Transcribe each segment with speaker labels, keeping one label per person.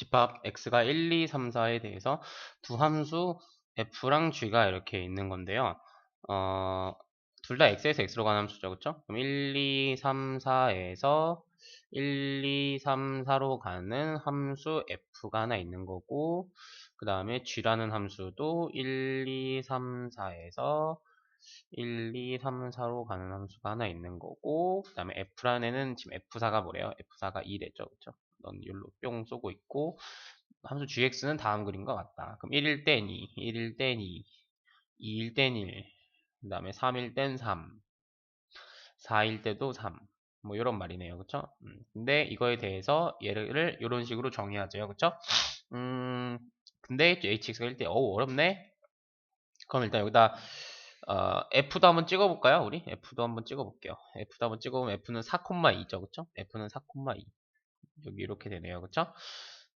Speaker 1: 집합 x가 1, 2, 3, 4에 대해서 두 함수 f랑 g가 이렇게 있는 건데요. 어, 둘 다 x에서 x로 가는 함수죠. 그쵸? 그럼 1, 2, 3, 4에서 1, 2, 3, 4로 가는 함수 f가 하나 있는 거고 그 다음에 g라는 함수도 1, 2, 3, 4에서 1, 2, 3, 4로 가는 함수가 하나 있는 거고 그 다음에 f라는 애는 지금 f4가 뭐래요? f4가 2래죠. 그쵸? 넌 율로 뿅 쏘고 있고 함수 gx는 다음 그림과 같다. 그럼 1일 땐 2, 1일 땐 2, 2일 땐 1, 그 다음에 3일 땐 3, 4일 때도 3. 뭐 이런 말이네요. 그쵸? 음, 근데 이거에 대해서 얘를 이런 식으로 정의하죠. 그쵸? 음, 근데 hx가 1대 어우 어렵네? 그럼 일단 여기다 어, F도 한번 찍어볼까요? 우리 F도 한번 찍어볼게요. F도 한번 찍어보면 F는 4,2죠, 그쵸? F는 4,2 여기 이렇게 되네요, 그쵸?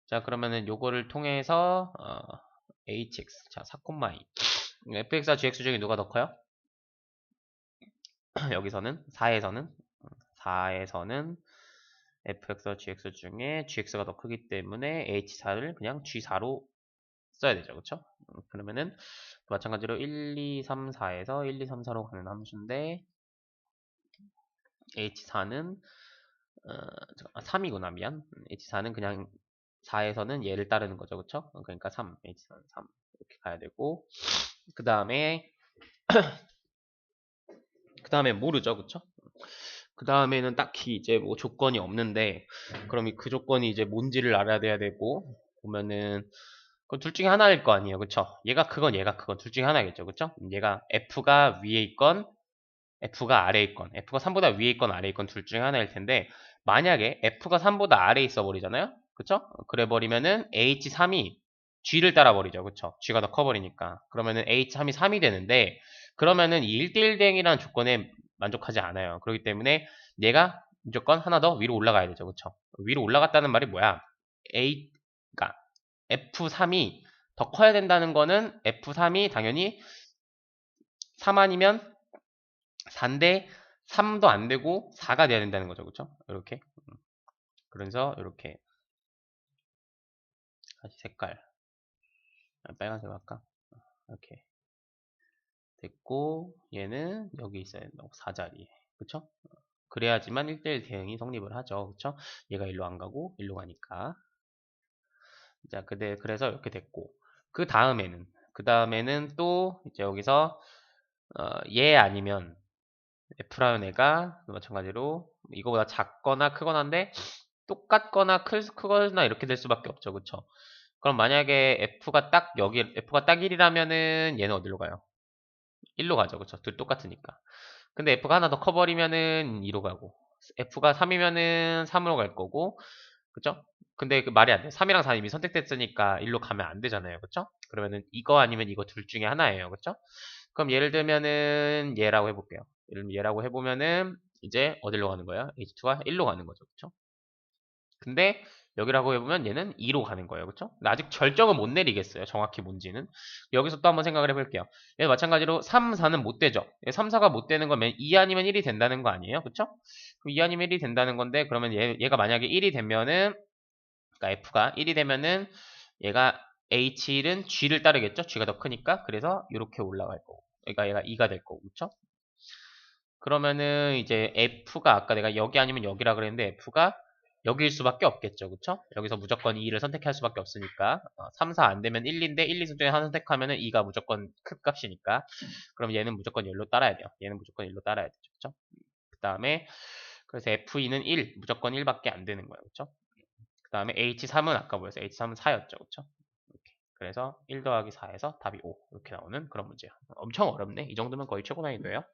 Speaker 1: 자 그러면은 요거를 통해서 어, hx 자 4,2 fx와 gx 중에 누가 더 커요? 여기서는 4에서는 4에서는 fx와 gx 중에 gx가 더 크기 때문에 h4를 그냥 g4로 써야 되죠. 그쵸? 음, 그러면은 마찬가지로 1, 2, 3, 4에서 1, 2, 3, 4로 가는 함수인데 h4는 어, 3이구나 미안. H4는 그냥 4에서는 얘를 따르는 거죠. 그쵸? 그러니까 3 h4는 3 이렇게 가야 되고 그 다음에 그 다음에 모르죠. 그쵸? 그 다음에는 딱히 이제 뭐 조건이 없는데 그럼 그 조건이 이제 뭔지를 알아야 돼야 되고 보면은 그럼 둘 중에 하나일 거 아니에요. 그쵸? 얘가 그건 얘가 그건 둘 중에 하나겠죠. 그쵸? 얘가 f가 위에 있건 f가 아래에 있건 f가 3보다 위에 있건 아래에 있건 둘 중에 하나일 텐데 만약에 f가 3보다 아래에 있어 버리잖아요 그쵸? 그래 버리면은 h3이 g를 따라 버리죠 그쵸? g가 더 커 버리니까 그러면은 h3이 3이 되는데 그러면은 이 1대1 대응이라는 조건에 만족하지 않아요 그렇기 때문에 얘가 무조건 하나 더 위로 올라가야 되죠 그쵸? 위로 올라갔다는 말이 뭐야? a 그러니까 f3이 더 커야 된다는 거는 f3이 당연히 3 아니면 4인데 3도 안 되고 4가 돼야 된다는 거죠. 그렇죠? 이렇게. 그래서 이렇게 다시 색깔 아, 빨간색 할까? 이렇게 됐고 얘는 여기 있어야 된다고 4자리 그쵸? 그래야지만 1대1 대응이 성립을 하죠. 그쵸? 얘가 일로 안 가고 일로 가니까 자, 그대, 그래서 이렇게 됐고 그 다음에는 그 다음에는 또 이제 여기서 어, 얘 아니면 F라는 애가 마찬가지로 이거보다 작거나 크거나 한데 똑같거나 클, 크거나 이렇게 될 수밖에 없죠. 그쵸? 그럼 만약에 F가 딱 여기 F가 딱 1이라면은 얘는 어디로 가요? 1로 가죠. 그쵸? 둘 똑같으니까. 근데 F가 하나 더 커버리면은 2로 가고 F가 3이면은 3으로 갈 거고 그쵸? 근데 그 말이 안 돼. 3이랑 4 이미 선택됐으니까 1로 가면 안 되잖아요. 그쵸? 그러면은 이거 아니면 이거 둘 중에 하나예요. 그쵸? 그럼 예를 들면은 얘라고 해볼게요. 얘라고 해보면은 이제 어디로 가는 거야? H2가 1로 가는 거죠. 그쵸? 근데 여기라고 해보면 얘는 2로 가는 거예요. 그쵸? 아직 결정을 못 내리겠어요. 정확히 뭔지는. 여기서 또 한번 생각을 해볼게요. 얘 마찬가지로 3, 4는 못 되죠. 3, 4가 못 되는 거면 2 아니면 1이 된다는 거 아니에요? 그쵸? 그럼 2 아니면 1이 된다는 건데 그러면 얘, 얘가 만약에 1이 되면은 그러니까 F가 1이 되면은 얘가 H1은 G를 따르겠죠? G가 더 크니까. 그래서 이렇게 올라갈 거고. 그러니까 얘가 2가 될 거고. 그쵸? 그러면은 이제 F가 아까 내가 여기 아니면 여기라 그랬는데 F가 여기일 수밖에 없겠죠. 그쵸? 여기서 무조건 2를 선택할 수밖에 없으니까 어, 3, 4 안 되면 1인데 1, 2 중에 하나 선택하면 은 2가 무조건 큰 값이니까 그럼 얘는 무조건 1로 따라야 돼요. 얘는 무조건 1로 따라야 되죠. 그쵸? 그 다음에 그래서 F2는 1, 무조건 1밖에 안 되는 거예요. 그쵸? 그 다음에 H3은 아까 뭐였어요? H3은 4였죠. 그쵸? 그래서 1 더하기 4에서 답이 5 이렇게 나오는 그런 문제예요. 엄청 어렵네. 이 정도면 거의 최고 난이도예요.